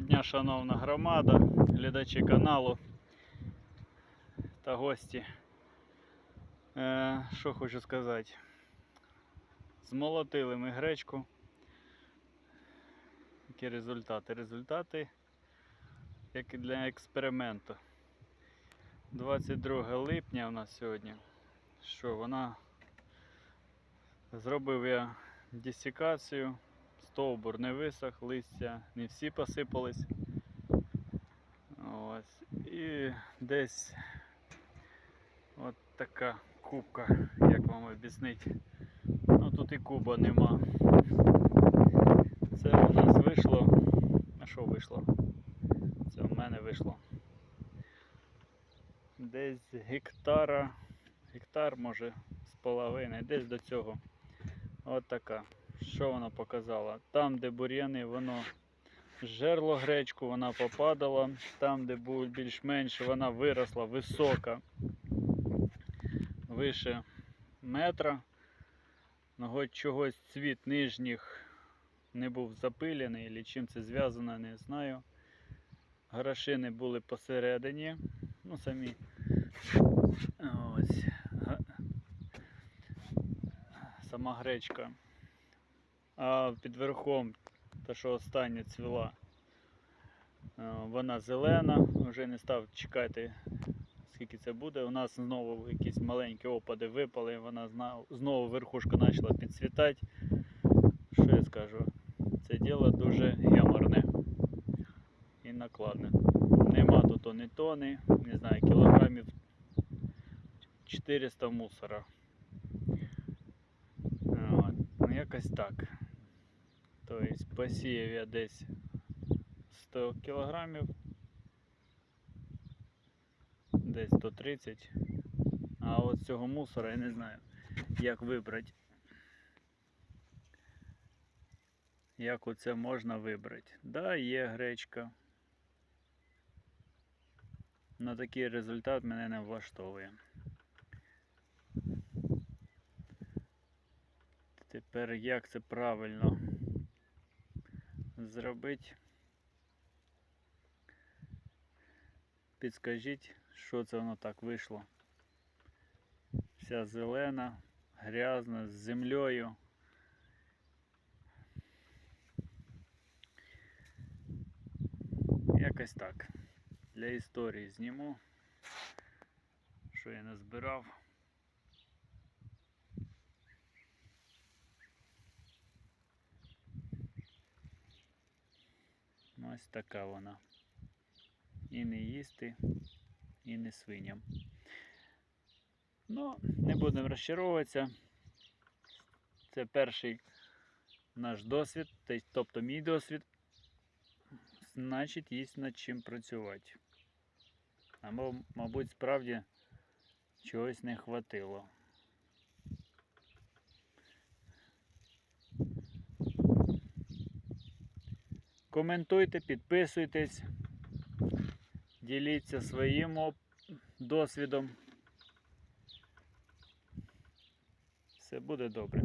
Дня, шановна громада, глядачі каналу та гості. Е, що хочу сказати? Змолотили ми гречку. Які результати? Результати, як і для експерименту. 22 липня у нас сьогодні. Що вона зробив я десикацію. Стовбур не висох, листя не всі посипались. Ось. І десь от така кубка, як вам об'яснити. Ну тут і куба нема. Це у нас вийшло. А що вийшло? Це в мене вийшло. Десь гектара, гектар може з половини, десь до цього. От така. Що вона показала? Там, де бур'яни, воно жерло гречку, вона попадала. Там, де більш-менш, вона виросла висока, вище метра. Ну, хоч чогось цвіт нижніх не був запилений, чи чим це зв'язано, не знаю. Грошини були посередині. Ну, самі. Ось. Сама гречка. А під верхом, та що остання цвіла, вона зелена, вже не став чекати, скільки це буде. У нас знову якісь маленькі опади випали, вона знову верхушка почала підцвітати. Що я скажу? Це діло дуже геморне і накладне. Нема тут ні тони, не знаю, кілограмів 400 мусора. Ну, якось так. Тобто посіяв я десь 100 кілограмів, десь 130. А от цього мусора я не знаю, як вибрати. Як оце можна вибрати? Да, є гречка. На такий результат мене не влаштовує. Тепер як це правильно зробити? Підскажіть, що це воно так вийшло. Вся зелена, грязна, з землею. Якось так. Для історії зніму, що я не збирав. Ось така вона. І не їсти, і не свиням. Ну, не будемо розчаровуватися. Це перший наш досвід, тобто мій досвід. Значить, є над чим працювати. Або, мабуть, справді чогось не хватило. Коментуйте, підписуйтесь, діліться своїм досвідом. Все буде добре.